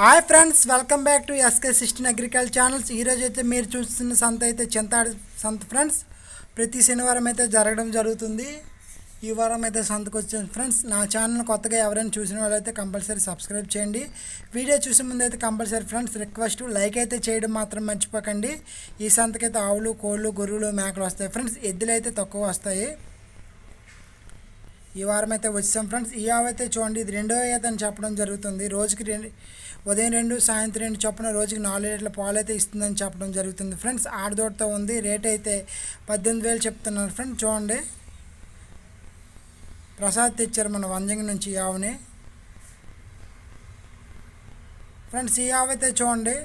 Hi friends welcome back to SK సిస్టన్ agriculture channels. ఈరోజు అయితే మీరు చూస్తున్న సంత అయితే చింతాడు సంత ఫ్రెండ్స్. ప్రతి శనివారం అయితే జరగడం జరుగుతుంది. ఈ వారం అయితే సంతకు వచ్చాను ఫ్రెండ్స్. నా ఛానల్ కొత్తగా ఎవరైనా చూసిన వాళ్ళైతే కంపల్సరీ సబ్స్క్రైబ్ చేయండి. వీడియో చూసే ముందు అయితే కంపల్సరీ ఫ్రెండ్స్ రిక్వెస్ట్ లైక్ అయితే చేయడం మాత్రం మర్చిపోకండి. ఈ సంతకైతే ఆవులు కోళ్ళు గొర్రెలు మేకలు వస్తాయి ఫ్రెండ్స్. ఎద్దులు అయితే తక్కువ వస్తాయి. ఈ వారం అయితే వచ్చాం ఫ్రెండ్స్ ఈ ఆవు అయితే చూడండి ఇది రెండో ఈత అని చెప్పడం జరుగుతుంది. రోజుకి రెండు ఉదయం రెండు సాయంత్రం రెండు చొప్పున రోజుకి నాలుగు లీటర్ల పాలు అయితే ఇస్తుందని చెప్పడం జరుగుతుంది. ఫ్రెండ్స్ ఆడదోటతో ఉంది. రేట్ అయితే పద్దెనిమిది వేలు చెప్తున్నారు. ఫ్రెండ్స్ చూడండి. ప్రసాద్ తెచ్చారు మన వంజంగి నుంచి ఈ ఆవుని. ఫ్రెండ్స్ ఈ ఆవు అయితే చూడండి.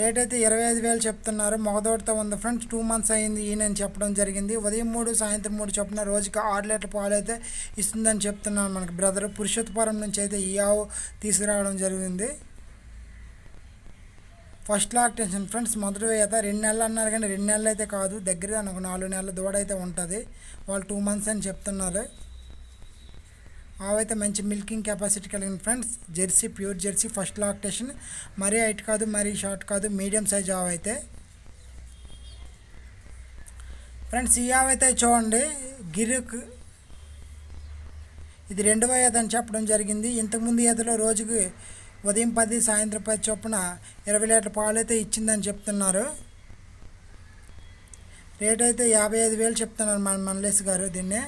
రేట్ అయితే ఇరవై ఐదు వేలు చెప్తున్నారు. మొగదోటితో ఉంది ఫ్రెండ్స్. టూ మంత్స్ అయింది ఈయనని చెప్పడం జరిగింది. ఉదయం మూడు సాయంత్రం మూడు చొప్పున రోజుకి ఆరు లీటర్ పాలు అయితే ఇస్తుందని చెప్తున్నాను మనకి బ్రదర్. పురుషోత్పరం నుంచి అయితే ఈ ఆవు తీసుకురావడం జరిగింది. First lactation friends. మొదటి వేయత రెండు నెలలు అన్నారు కానీ రెండు నెలలు అయితే కాదు. దగ్గర ఒక నాలుగు నెలల దూడ అయితే ఉంటుంది. వాళ్ళు టూ మంత్స్ అని చెప్తున్నారు. ఆవైతే మంచి మిల్కింగ్ కెపాసిటీ కలిగిన friends jersey pure jersey first lactation. మరీ హైట్ కాదు మరీ షార్ట్ కాదు మీడియం సైజ్ ఆవు అయితే. ఫ్రెండ్స్ ఈ ఆవు అయితే చూడండి గిరుక్. ఇది రెండవ ఈత అని చెప్పడం జరిగింది. ఇంతకుముందు ఏదలో రోజుకి ఉదయం పది సాయంత్రం పది చొప్పున ఇరవై లీటర్ పాలు అయితే ఇచ్చిందని చెప్తున్నారు. రేట్ అయితే యాభై ఐదు వేలు చెప్తున్నారు మన మల్లేష్ గారు దీన్నే.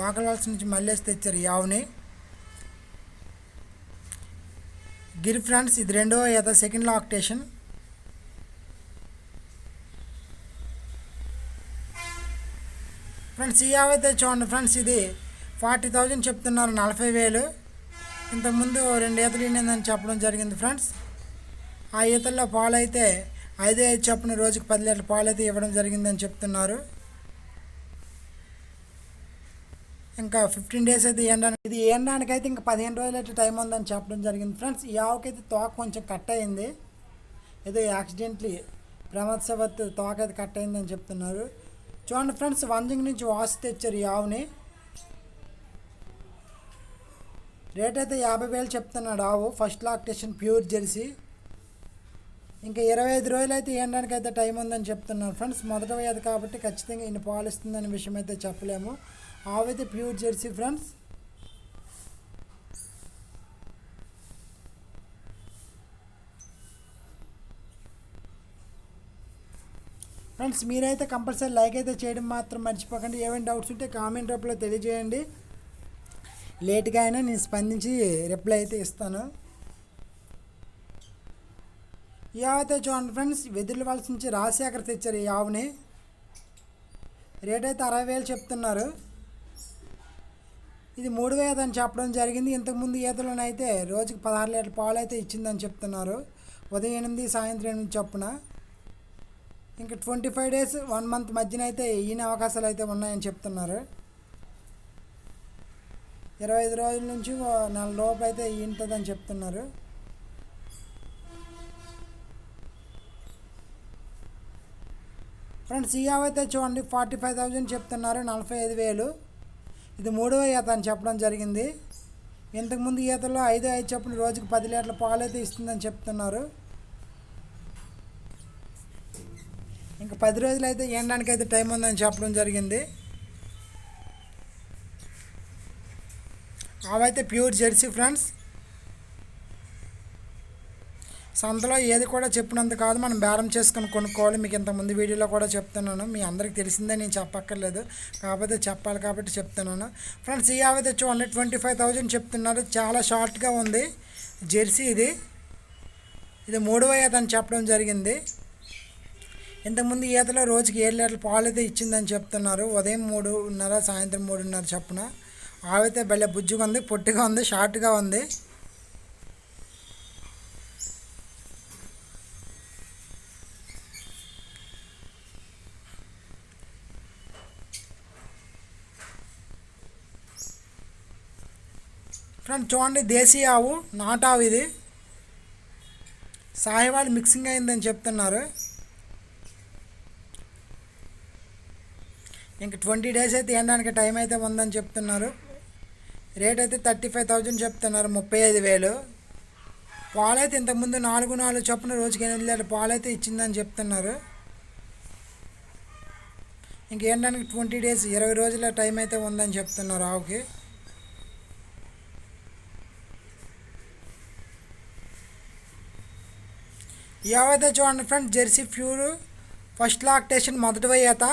వాకలాల్స్ నుంచి మళ్ళేసి తెచ్చారు ఈ ఆవుని. గిరి ఫ్రెండ్స్ ఇది రెండవ ఈత సెకండ్ లాక్టేషన్ ఫ్రెండ్స్ ఈ ఆవు అయితే చూడండి ఫ్రెండ్స్ ఇది ఫార్టీ థౌజండ్ చెప్తున్నారు నలభై వేలు. ఇంతకుముందు రెండు ఈతలు ఈనిందని చెప్పడం జరిగింది ఫ్రెండ్స్. ఆ ఈతల్లో పాలు అయితే ఐదు చొప్పున రోజుకి పది లీటర్ పాలు అయితే ఇవ్వడం జరిగిందని చెప్తున్నారు. ఇంకా ఫిఫ్టీన్ డేస్ అయితే ఎండడానికి ఇది ఎండడానికి అయితే ఇంకా పదిహేను రోజులు అయితే టైం ఉందని చెప్పడం జరిగింది. ఫ్రెండ్స్ ఈ ఆవుకైతే తోక కొంచెం కట్ అయింది. ఏదో యాక్సిడెంట్లీ ప్రమాదవత్ తోక అయితే కట్ అయిందని చెప్తున్నారు. చూడండి ఫ్రెండ్స్ వంజింగ్ నుంచి వాసి తెచ్చారు ఈ ఆవుని. రేట్ అయితే యాభై వేలు చెప్తున్నాడు ఆవు. ఫస్ట్ లాక్టేషన్ ప్యూర్ జెర్సీ ఇంకా ఇరవై ఐదు రోజులు అయితే ఇవ్వడానికి అయితే టైం ఉందని చెప్తున్నారు. ఫ్రెండ్స్ మొదట వేయదు కాబట్టి ఖచ్చితంగా ఇన్ని పాలు ఇస్తుందనే విషయం అయితే చెప్పలేము. ఆవు ప్యూర్ జెర్సీ ఫ్రెండ్స్ ఫ్రెండ్స్ మీరైతే కంపల్సరీ లైక్ అయితే చేయడం మాత్రం మర్చిపోకండి. ఏమైనా డౌట్స్ ఉంటే కామెంట్ రూపంలో తెలియజేయండి. లేట్గా అయినా నేను స్పందించి రిప్లై అయితే ఇస్తాను. ఈ అయితే చూడండి ఫ్రెండ్స్ వెదిరివలసి నుంచి రాజశేఖర్ తెచ్చారు ఈ ఆవుని. రేట్ అయితే అరవై వేలు చెప్తున్నారు. ఇది మూడు వేలు అని చెప్పడం జరిగింది. ఇంతకుముందు ఈతలోనైతే రోజుకి పదహారు లీటర్ పాలు అయితే ఇచ్చిందని చెప్తున్నారు. ఉదయం ఎనిమిది సాయంత్రం ఎనిమిది చొప్పున. ఇంకా twenty five days one month మధ్యన అయితే ఈయన అవకాశాలు అయితే ఉన్నాయని చెప్తున్నారు. ఇరవై ఐదు రోజుల నుంచి ఓ నెల లోపు అయితే ఈంటుందని చెప్తున్నారు. ఫ్రెండ్స్ ఈ అయితే చూడండి ఫార్టీ ఫైవ్ థౌజండ్ చెప్తున్నారు నలభై ఐదు వేలు. ఇది మూడవ ఈత అని చెప్పడం జరిగింది. ఇంతకుముందు ఈతలో ఐదు ఐదు చొప్పున రోజుకి పది లీటర్ల పాలు అయితే ఇస్తుందని చెప్తున్నారు. ఇంకా పది రోజులు అయితే ఎండడానికి అయితే టైం ఉందని చెప్పడం జరిగింది. అవైతే ప్యూర్ జెర్సీ ఫ్రెండ్స్. సంతలో ఏది కూడా చెప్పినంత కాదు మనం బేరం చేసుకొని కొనుక్కోవాలి. మీకు ఇంతకుముందు వీడియోలో కూడా చెప్తున్నాను. మీ అందరికి తెలిసిందే నేను చెప్పక్కర్లేదు. కాకపోతే చెప్పాలి కాబట్టి చెప్తున్నాను. ఫ్రెండ్స్ ఈ ఆవైతే చూడండి ట్వంటీ ఫైవ్ థౌజండ్ చెప్తున్నారు. చాలా షార్ట్గా ఉంది. జెర్సీ ఇది. ఇది మూడవ ఈత అని చెప్పడం జరిగింది. ఇంతకుముందు ఈతలో రోజుకి ఏడు లీటర్ల పాలు అయితే ఇచ్చిందని చెప్తున్నారు. ఉదయం మూడున్నర సాయంత్రం మూడున్నర చొప్పున. ఆవైతే భలే బుజ్జిగా ఉంది పొట్టిగా ఉంది షార్ట్గా ఉంది. ఫ్రెండ్ చూడండి దేశీ ఆవు నాటావు ఇది. సాహివాల్ మిక్సింగ్ అయిందని చెప్తున్నారు. ఇంక ట్వంటీ డేస్ అయితే ఎండడానికి టైం అయితే ఉందని చెప్తున్నారు. రేట్ అయితే థర్టీ ఫైవ్ థౌజండ్ చెప్తున్నారు ముప్పై ఐదు వేలు. పాలైతే ఇంతకుముందు నాలుగు నాలుగు చొప్పున రోజుకి ఎనిమిది లీటర్ పాలైతే ఇచ్చిందని చెప్తున్నారు. ఇంకేంటానికి ట్వంటీ డేస్ ఇరవై రోజుల టైం అయితే ఉందని చెప్తున్నారు ఆవుకి. ఏవైతే చూడండి friends jersey pure first lactation మొదటి వయ్యేత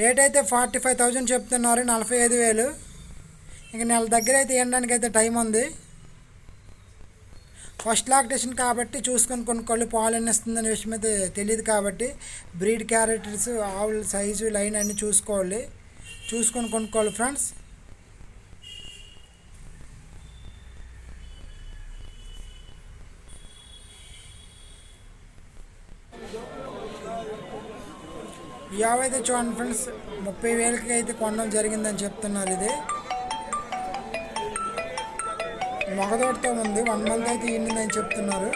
రేట్ అయితే ఫార్టీ ఫైవ్ థౌజండ్ చెప్తున్నారు నలభై ఐదు వేలు. ఇంక నెల దగ్గర అయితే ఇవ్వడానికి అయితే టైం ఉంది. ఫస్ట్ లాక్టేషన్ కాబట్టి చూసుకొని కొనుక్కోవాలి పాలు ఎన్నిస్తుందనే విషయం అయితే తెలియదు కాబట్టి బ్రీడ్ క్యారెక్టర్స్ ఆవుల సైజు లైన్ అన్నీ చూసుకోవాలి. చూసుకొని కొనుక్కోవాలి ఫ్రెండ్స్. యాభై అయితే చూడండి ఫ్రెండ్స్ ముప్పై వేలకి అయితే కొనడం జరిగిందని చెప్తున్నారు ఇది. మగదోటితో ఉంది. వన్ మంత్ అయితే ఇండిందని చెప్తున్నారు.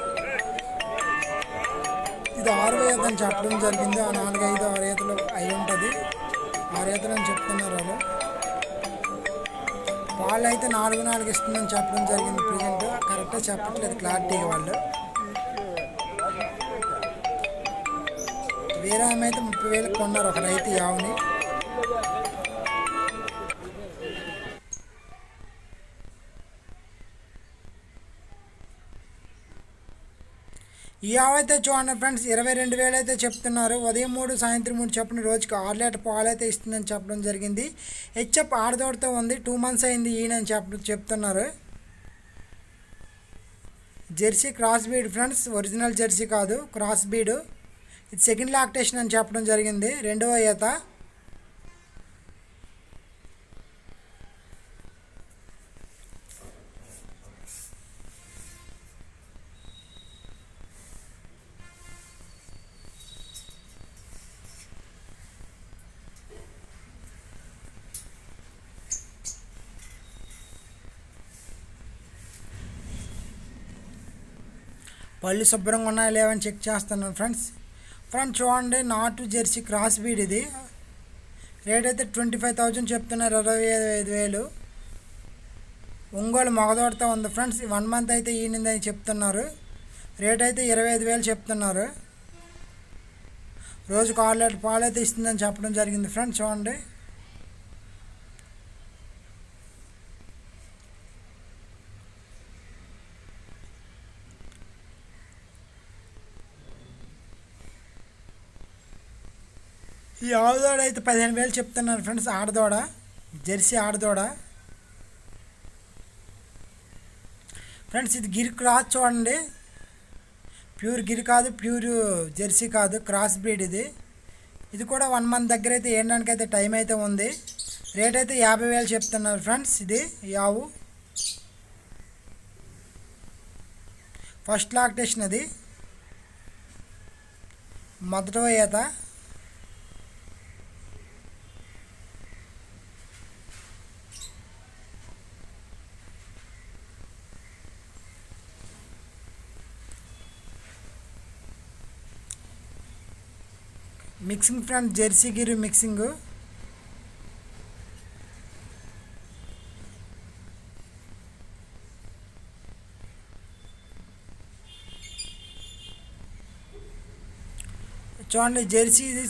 ఇది ఆరు వేయత అని చెప్పడం జరిగింది. ఆ నాలుగు ఐదు ఆరు ఏతలు అయి ఉంటుంది. ఆరు ఏతలు అని చెప్తున్నారు వాళ్ళు. వాళ్ళు అయితే నాలుగు నాలుగు ఇస్తుందని చెప్పడం జరిగింది. ప్రజెంట్ కరెక్ట్గా చెప్పట్లేదు క్లారిటీగా వాళ్ళు. వేరే అయితే ముప్పై వేలకు కొన్నారు ఒక రైతు ఈ ఈ ఆవు అయితే చూడండి ఫ్రెండ్స్ ఇరవై రెండు వేలు అయితే చెప్తున్నారు. ఉదయం మూడు సాయంత్రం మూడు చెప్పిన రోజుకి ఆరు లీటర్ పాలు అయితే ఇస్తుందని చెప్పడం జరిగింది. హెచ్ఎఫ్ ఆడదోడుతో ఉంది టూ మంత్స్ అయింది ఈయనని చెప్ప చెప్తున్నారు. Jersey cross breed friends original jersey కాదు క్రాస్ బీడు. ఇది సెకండ్ లాక్టేషన్ అని చెప్పడం జరిగింది. రెండవ ఈత. పళ్ళు శుభ్రంగా ఉన్నాయా లేవని చెక్ చేస్తున్నాను ఫ్రెండ్స్ ఫ్రెండ్స్ చూడండి నాటు జెర్సీ క్రాస్ బీడ్ ఇది. రేట్ అయితే ట్వంటీ ఫైవ్ థౌజండ్ చెప్తున్నారు ఇరవై ఐదు వేలు. ఒంగోలు మగదోడతో ఉంది ఫ్రెండ్స్ వన్ మంత్ అయితే ఈనిందని చెప్తున్నారు. రేట్ అయితే ఇరవై ఐదు వేలు చెప్తున్నారు. రోజుకు ఆరు లీటర్ పాలు అయితే ఇస్తుందని చెప్పడం జరిగింది ఫ్రెండ్స్ చూడండి. ఈ ఆవుదోడ అయితే పదిహేను వేలు చెప్తున్నాను ఫ్రెండ్స్ ఆడదోడ జెర్సీ ఆడదోడ. ఫ్రెండ్స్ ఇది గిరి క్రాస్ చూడండి. ప్యూర్ గిరి కాదు ప్యూర్ జెర్సీ కాదు క్రాస్ బ్రీడ్ ఇది. ఇది కూడా వన్ మంత్ దగ్గర అయితే వేయడానికి అయితే టైం అయితే ఉంది. రేట్ అయితే యాభై వేలు చెప్తున్నారు ఫ్రెండ్స్ ఇది ఈ ఆవు. ఫస్ట్ లాక్టేషన్ అది. మొదట ఈత. Mixing front jersey Gir mixing. చూడండి జెర్సీ ఇది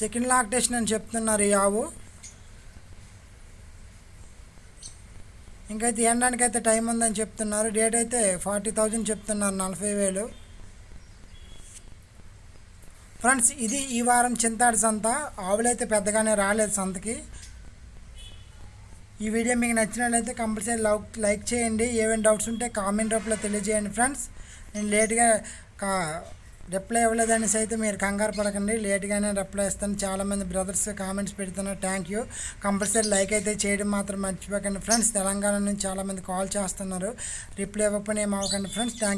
సెకండ్ లాక్టేషన్ అని చెప్తున్నారు ఈ ఆవు. ఇంకైతే ఎండడానికి అయితే టైం ఉందని చెప్తున్నారు. డేట్ అయితే ఫార్టీ థౌజండ్ చెప్తున్నారు నలభై వేలు. ఫ్రెండ్స్ ఇది ఈ వారం చింతాడు సంత. ఆవులైతే పెద్దగానే రాలేదు సంతకి. ఈ వీడియో మీకు నచ్చినట్లయితే కంపల్సరీ లైక్ లైక్ చేయండి. ఏమైనా డౌట్స్ ఉంటే కామెంట్ రూపంలో తెలియజేయండి ఫ్రెండ్స్. నేను లేట్గా కా రిప్లై ఇవ్వలేదనేసి అయితే మీరు కంగారు పడకండి. లేట్గానే రిప్లై ఇస్తాను. చాలామంది బ్రదర్స్ కామెంట్స్ పెడుతున్నారు. Thank you. కంపల్సరీ లైక్ అయితే చేయడం మాత్రం మర్చిపోకండి ఫ్రెండ్స్. తెలంగాణ నుంచి చాలామంది కాల్ చేస్తున్నారు. రిప్లై ఇవ్వకపోయినా ఏమవ్వకండి ఫ్రెండ్స్. థ్యాంక్